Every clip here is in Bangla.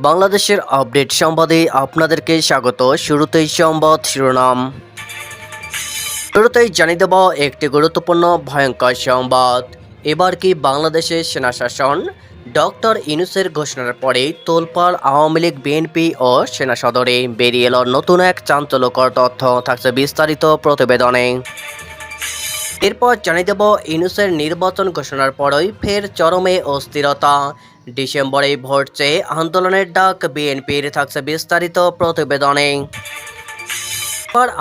বাংলাদেশের আপডেট সংবাদে আপনাদেরকে স্বাগত। শুরুতেই সংবাদ শিরোনাম। শুরুতেই জানিয়ে দেব একটি গুরুত্বপূর্ণ ভয়ঙ্কর সংবাদ। এবার কি বাংলাদেশের সেনা শাসন? ডক্টর ইনুসের ঘোষণার পরেই তোলপাড় আওয়ামী লীগ, বিএনপি ও সেনা সদরে বেরিয়ে এলো নতুন এক চাঞ্চল্যকর তথ্য। থাকছে বিস্তারিত প্রতিবেদনে। এরপর জানিয়ে দেব ইনুসের নির্বাচন ঘোষণার পরই ফের চরমে অস্থিরতা। ডিসেম্বরে ভোট চেয়ে আন্দোলনের ডাক বিএনপির থাকছে বিস্তারিত প্রতিবেদনে।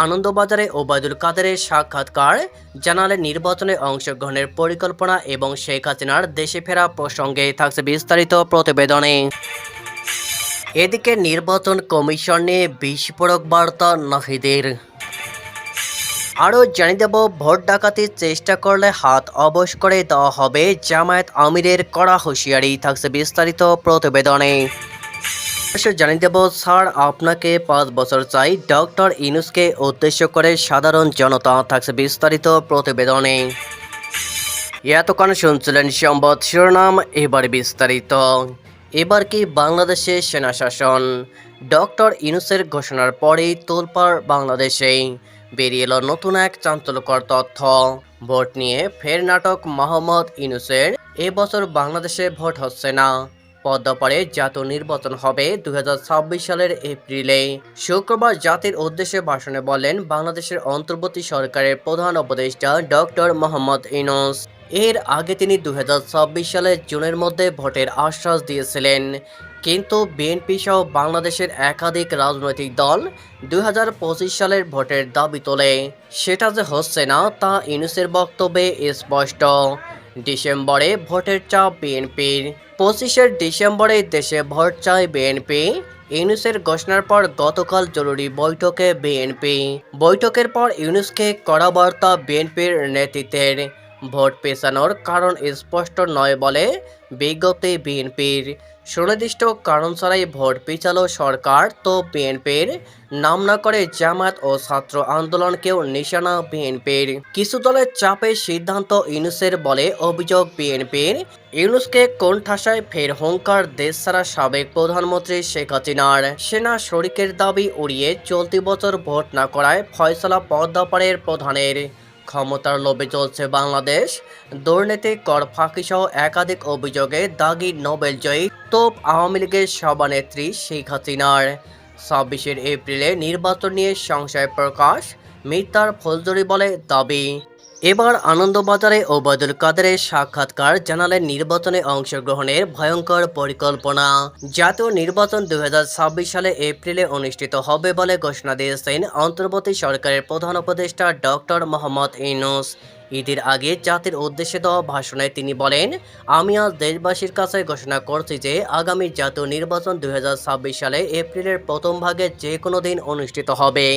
আনন্দবাজারে ওবায়দুল কাদেরের সাক্ষাৎকার, জানালে নির্বাচনে অংশগ্রহণের পরিকল্পনা এবং শেখ হাসিনার দেশে ফেরা প্রসঙ্গে থাকছে বিস্তারিত প্রতিবেদনে। এদিকে নির্বাচন কমিশন নিয়ে বিস্ফোরক বার্তা নাহিদের আরও জানিয়ে দেব, ভোট ডাকাতির চেষ্টা করলে হাত অবশ করে দেওয়া হবে জামায়াত আমিরের কড়া হুঁশিয়ারি, থাকছে বিস্তারিত প্রতিবেদনে। জানিয়ে দেব, স্যার, আপনাকে পাঁচ বছর চাই। ডক্টর ইনুসকে উদ্দেশ্য করে সাধারণ জনতা, থাকছে বিস্তারিত প্রতিবেদনে। এতক্ষণ শুনছিলেন সংবাদ শিরোনাম, এবার বিস্তারিত। এবার কি বাংলাদেশে সেনা শাসন? ডক্টর ইনুসের ঘোষণার পরেই তোলপাড় বাংলাদেশে। বেরিয়ে এলো নতুন এক চাঞ্চল্যকর তথ্য। ভোট নিয়ে ফের নাটক মোহাম্মদ ইনুসের এবছর বাংলাদেশে ভোট হচ্ছে না। পদ্মাপাড়ে জাতীয় নির্বাচন হবে দু হাজার ছাব্বিশ সালের এপ্রিলে। শুক্রবার জাতির উদ্দেশ্যে ভাষণে বলেন বাংলাদেশের অন্তর্বর্তী সরকারের প্রধান উপদেষ্টা ডক্টর মোহাম্মদ ইনুস এর আগে তিনি দুহাজার চব্বিশ সালের জুনের মধ্যে ভোটের আশ্বাস দিয়েছিলেন। কিন্তু বিএনপি সহ বাংলাদেশের একাধিক রাজনৈতিক দল দুই হাজার পঁচিশ সালের ভোটের দাবি তোলে। সেটা যে হচ্ছে না তা ইনুসের বক্তব্যে স্পষ্ট। ডিসেম্বরে ভোটের চাপ বিএনপির। পঁচিশের ডিসেম্বরে দেশে ভোট চায় বিএনপি। ইউনুসের ঘোষণার পর গতকাল জরুরি বৈঠকে বিএনপি। বৈঠকের পর ইউনুসকে কড়া বার্তা বিএনপির নেতৃত্বের। ভোট পেছানোর কারণ স্পষ্ট নয় বলে বিজ্ঞপ্তি বিএনপির। সুনির্দিষ্ট কারণ ছাড়াই ভোট পিছালো সরকার, তো বিএনপির নাম না করে জামাত ও ছাত্র আন্দোলনকেও নিশানা বিএনপির। কিছু দলের চাপে সিদ্ধান্ত ইউনুসের বলে অভিযোগ বিএনপির। ইউনুসকে কোন ঠাসায় ফের হুঙ্কার দেশ ছাড়া সাবেক প্রধানমন্ত্রী শেখ হাসিনার। সেনা শরিকের দাবি উড়িয়ে চলতি বছর ভোট না করায় ফয়সলা পদ্মাপাড়ের প্রধানের ক্ষমতার লোভে চলছে বাংলাদেশ। দুর্নীতি কর ফাঁকি সহ একাধিক অভিযোগে দাগি নোবেল জয়ী তোপ আওয়ামী লীগের সভানেত্রী শেখ হাসিনার। ছাব্বিশের এপ্রিলে নির্বাচন নিয়ে সংশয় প্রকাশ মিথ্যার ফৌজদারি বলে দাবি। এবার আনন্দবাজারে ওবায়দুল কাদেরের সাক্ষাৎকার জানালেন নির্বাচনে অংশগ্রহণের ভয়ঙ্কর পরিকল্পনা। জাতীয় নির্বাচন দু হাজার ছাব্বিশ সালে এপ্রিলে অনুষ্ঠিত হবে বলে ঘোষণা দিয়েছেন অন্তর্বর্তী সরকারের প্রধান উপদেষ্টা ডক্টর মোহাম্মদ ইউনুস। ঈদের আগে জাতির উদ্দেশ্যে দেওয়া ভাষণে তিনি বলেন, আমি আজ দেশবাসীর কাছে ঘোষণা করছি যে আগামী জাতীয় নির্বাচন দু হাজার ছাব্বিশ সালে এপ্রিলের প্রথম ভাগে যে কোনো দিন অনুষ্ঠিত হবে।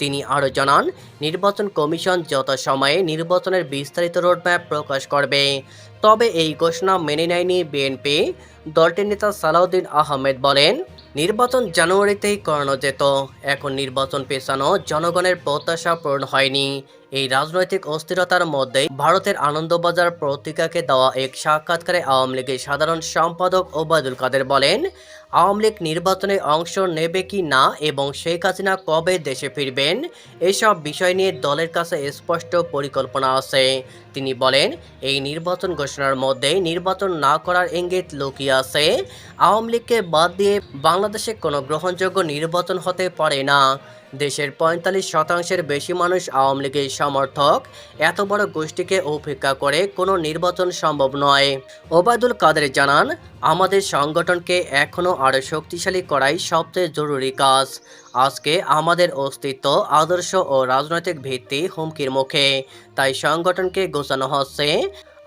তিনি আরও জানান, নির্বাচন কমিশন যথাসময়ে নির্বাচনের বিস্তারিত রোডম্যাপ প্রকাশ করবে, তবে এই ঘোষণা মেনে নেয়নি বিএনপি। দলটির নেতা সালাউদ্দিন আহমেদ বলেন, নির্বাচন জানুয়ারিতেই করানো যেত, এখন নির্বাচন পেছানো জনগণের প্রত্যাশা পূরণ হয়নি। এই রাজনৈতিক অস্থিরতার মধ্যেই ভারতের আনন্দবাজার পত্রিকাকে দেওয়া এক সাক্ষাৎকারে আওয়ামী লীগের সাধারণ সম্পাদক ওবায়দুল কাদের বলেন, আওয়ামী লীগ নির্বাচনে অংশ নেবে কি না এবং শেখ হাসিনা কবে দেশে ফিরবেন, এসব বিষয় নিয়ে দলের কাছে স্পষ্ট পরিকল্পনা আছে। তিনি বলেন, এই নির্বাচন ঘোষণার মধ্যে নির্বাচন না করার ইঙ্গিত লুকিয়ে আছে। আওয়ামী লীগকে বাদ দিয়ে বাংলাদেশে কোনো গ্রহণযোগ্য নির্বাচন হতে পারে না। দেশের পঁয়তাল্লিশ শতাংশের বেশি মানুষ আওয়ামী লীগের সমর্থক। এত বড় গোষ্ঠীকে উপেক্ষা করে কোনো নির্বাচন সম্ভব নয়। ওবায়দুল কাদের জানান, আমাদের সংগঠনকে এখনও আরও শক্তিশালী করাই সবচেয়ে জরুরি কাজ। আজকে আমাদের অস্তিত্ব, আদর্শ ও রাজনৈতিক ভিত্তি হুমকির মুখে। তাই সংগঠনকে গোছানো হচ্ছে।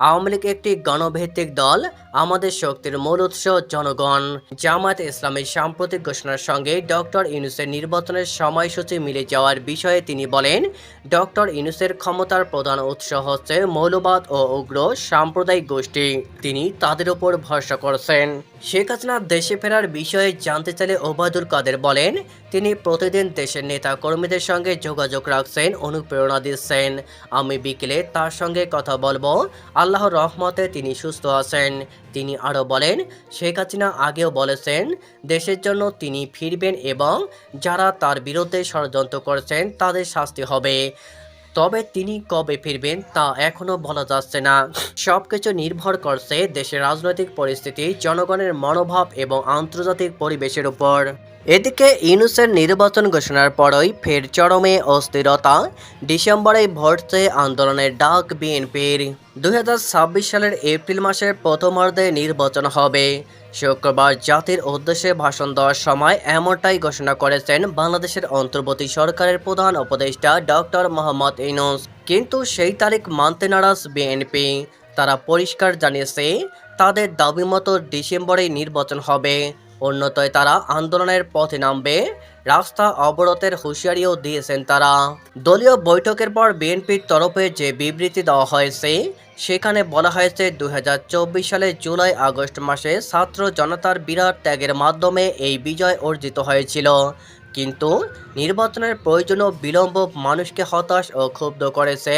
আওয়ামী লীগ একটি গণভিত্তিক দল, আমাদের শক্তির মূল উৎস জনগণ। জামায়াত ইসলামের সাম্প্রতিক ঘোষণার সঙ্গে ডক্টর ইউনুসের নির্বাচনের সময়সূচি মিলে যাওয়ার বিষয়ে তিনি বলেন, ডক্টর ইউনুসের ক্ষমতার প্রধান উৎস হচ্ছে মৌলবাদ ও উগ্র সাম্প্রদায়িক গোষ্ঠী। তিনি তাদের উপর ভরসা করছেন। শেখ হাসিনা দেশে ফেরার বিষয়ে জানতে চাইলে ওবায়দুল কাদের বলেন, তিনি প্রতিদিন দেশের নেতা কর্মীদের সঙ্গে যোগাযোগ রাখছেন, অনুপ্রেরণা দিচ্ছেন। আমি বিকেলে তার সঙ্গে কথা বলব। আল্লাহ আল্লাহর রহমতে তিনি সুস্থ আছেন। তিনি আরও বলেন, শেখ হাসিনা আগেও বলেছেন, দেশের জন্য তিনি ফিরবেন এবং যারা তার বিরুদ্ধে ষড়যন্ত্র করছেন তাদের শাস্তি হবে। তবে তিনি কবে ফিরবেন তা এখনও বলা যাচ্ছে না। সবকিছু নির্ভর করছে দেশের রাজনৈতিক পরিস্থিতি, জনগণের মনোভাব এবং আন্তর্জাতিক পরিবেশের উপর। এদিকে ইউনুসের নির্বাচন ঘোষণার পরই ফের চরমে অস্থিরতা ডিসেম্বরে চেয়ে আন্দোলনের ডাক বিএনপির। দু হাজার ছাব্বিশ সালের এপ্রিল মাসের প্রথমার্ধে নির্বাচন হবে। শুক্রবার জাতির উদ্দেশ্যে ভাষণ দেওয়ার সময় এমনটাই ঘোষণা করেছেন বাংলাদেশের অন্তর্বর্তী সরকারের প্রধান উপদেষ্টা ডক্টর মোহাম্মদ ইনুস কিন্তু সেই তারিখ মানতে নারাজ বিএনপি। তারা পরিষ্কার জানিয়েছে, তাদের দাবি মতো ডিসেম্বরে নির্বাচন হবে। অন্যতয় তারা আন্দোলনের পথে নামবে। রাস্তা অবরোধের হুঁশিয়ারিও দিয়েছেন তারা। দলীয় বৈঠকের পর বিএনপির তরফে যে বিবৃতি দেওয়া হয়েছে, সেখানে বলা হয়েছে দু হাজার চব্বিশ সালে জুলাই, আগস্ট মাসে ছাত্র জনতার বিরাট ত্যাগের মাধ্যমে এই বিজয় অর্জিত হয়েছিল। কিন্তু নির্বাচনের প্রয়োজনীয় বিলম্ব মানুষকে হতাশ ও ক্ষুব্ধ করেছে।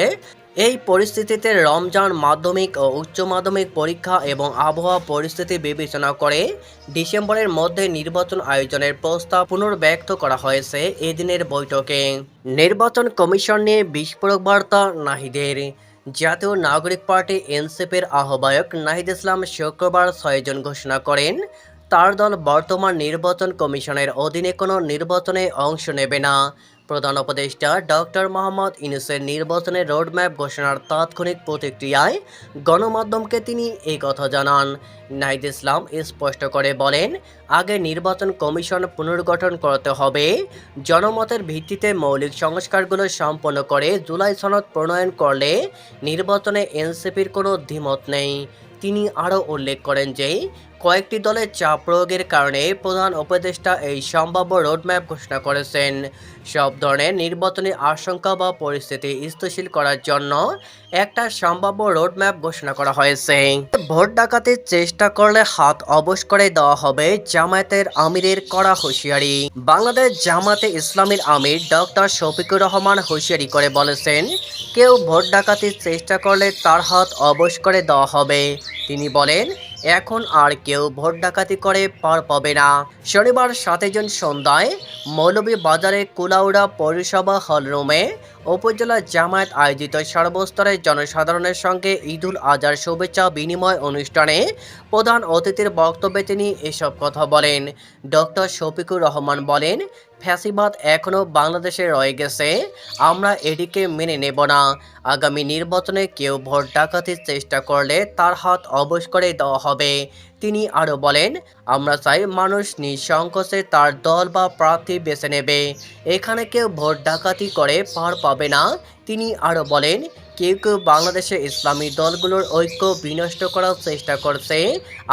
এই পরিস্থিতিতে রমজান মাধ্যমিক ও উচ্চ মাধ্যমিক পরীক্ষা এবং আবহাওয়া পরিস্থিতি বিবেচনা করে ডিসেম্বরের মধ্যে নির্বাচন আয়োজনের প্রস্তাব পুনর্ব্যক্ত করা হয়েছে এদিনের বৈঠকে। নির্বাচন কমিশন নিয়ে বিস্ফোরক বার্তা নাহিদের। জাতীয় নাগরিক পার্টি এনসিপির আহ্বায়ক নাহিদ ইসলাম শুক্রবার ছয়জন ঘোষণা করেন, তার দল বর্তমান নির্বাচন কমিশনের অধীনে কোনো নির্বাচনে অংশ নেবে না। প্রধান উপদেষ্টা ডক্টর মোহাম্মদ ইনুসের নির্বাচনের রোডম্যাপ ঘোষণার তাৎক্ষণিক প্রতিক্রিয়ায় গণমাধ্যমকে তিনি এই কথা জানান। নাইদ ইসলাম স্পষ্ট করে বলেন, আগে নির্বাচন কমিশন পুনর্গঠন করতে হবে। জনমতের ভিত্তিতে মৌলিক সংস্কারগুলো সম্পন্ন করে জুলাই সনদ প্রণয়ন করলে নির্বাচনে এনসিপির কোনো দ্বিমত নেই। তিনি আরও উল্লেখ করেন যে কয়েকটি দলের চাপ প্রয়োগের কারণে প্রধান উপদেষ্টা এই সম্ভাব্য রোডম্যাপ ঘোষণা করেছেন। সব ধরনের নির্বাচনী আশঙ্কা বা পরিস্থিতি স্থিতিশীল করার জন্য একটা সম্ভাব্য রোডম্যাপ ঘোষণা করা হয়েছে। ভোট ডাকাতির চেষ্টা করলে হাত অবশ করে দেওয়া হবে জামায়াতের আমিরের কড়া হুঁশিয়ারি। বাংলাদেশ জামাতে ইসলামীর আমির ডক্টর শফিকুর রহমান হুঁশিয়ারি করে বলেছেন, কেউ ভোট ডাকাতির চেষ্টা করলে তার হাত অবশ করে দেওয়া হবে। তিনি বলেন এখন আর কেউ ভোট ডাকাতি করে পার পাবে না। শনিবার সাতই জুন সন্ধ্যায় মৌলভী বাজারে কুলাউড়া পৌরসভা হলরুমে উপজেলা জামায়াত আয়োজিত সর্বস্তরের জনসাধারণের সঙ্গে ঈদুল আজহার শুভেচ্ছা বিনিময় অনুষ্ঠানে প্রধান অতিথির বক্তব্যে তিনি এসব কথা বলেন। ডক্টর শফিকুর রহমান বলেন, ফ্যাসিবাদ এখনও বাংলাদেশে রয়ে গেছে, আমরা এটিকে মেনে নেব না। আগামী নির্বাচনে কেউ ভোট ডাকাতির চেষ্টা করলে তার হাত অবশ করে দেওয়া হবে। তিনি আরও বলেন, আমরা চাই মানুষ নিঃসংকোচে তার দল বা প্রার্থী বেছে নেবে। এখানে কেউ ভোট ডাকাতি করে পার পাবে না। তিনি আরও বলেন, কেউ কেউ বাংলাদেশে ইসলামী দলগুলোর ঐক্য বিনষ্ট করার চেষ্টা করছে,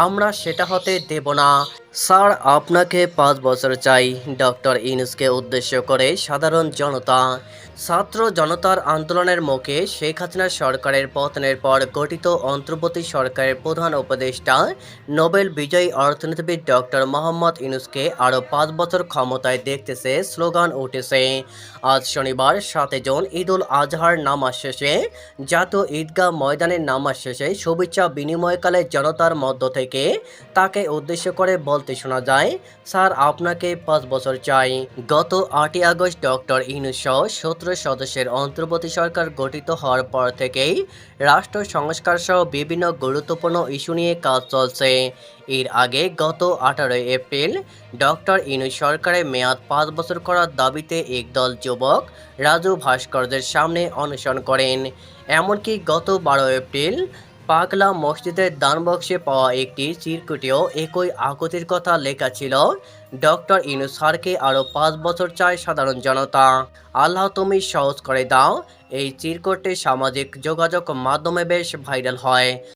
আমরা সেটা হতে দেব না। স্যার, আপনাকে পাঁচ বছর চাই। ডক্টর ইনুসকে উদ্দেশ্য করে সাধারণ জনতা, ছাত্র জনতার আন্দোলনের মুখে শেখ হাসিনা সরকারের পতনের পর গঠিত অন্তর্বর্তী সরকারের প্রধান উপদেষ্টা, নোবেল বিজয়ী অর্থনীতিবিদ ডক্টর মোহাম্মদ ইনুসকে আরও পাঁচ বছর ক্ষমতায় দেখতেছে স্লোগান উঠেছে। আজ শনিবার সাতে জুন ঈদুল আজহার নামাজ শেষে, জাতীয় ঈদগাহ ময়দানের নামাজ শেষে শুভেচ্ছা বিনিময়কালে জনতার মধ্য থেকে তাকে উদ্দেশ্য করে বলতে শোনা যায়, স্যার, আপনাকে পাঁচ বছর চাই। গত আটই আগস্ট ডক্টর ইনুস সহ সতেরো সদস্যের অন্তর্বর্তী সরকার গঠিত হওয়ার পর থেকেই রাষ্ট্র সংস্কার সহ বিভিন্ন গুরুত্বপূর্ণ ইস্যু নিয়ে কাজ চলছে। এর আগে গত আঠারোই এপ্রিল ডক্টর ইনুস সরকারের মেয়াদ পাঁচ বছর করার দাবিতে একদল যুবক রাজু ভাস্করদের সামনে অনশন করেন। এমনকি গত বারো এপ্রিল পাগলা মসজিদের দানবক্সে পাওয়া একটি চিরকুটেও একই আকুতির কথা লেখা ছিল। ডক্টর ইনুস স্যারকে আরও পাঁচ বছর চায় সাধারণ জনতা। আল্লাহ তুমি সহজ করে দাও, এই চিরকুটটি সামাজিক যোগাযোগ মাধ্যমে বেশ ভাইরাল হয়।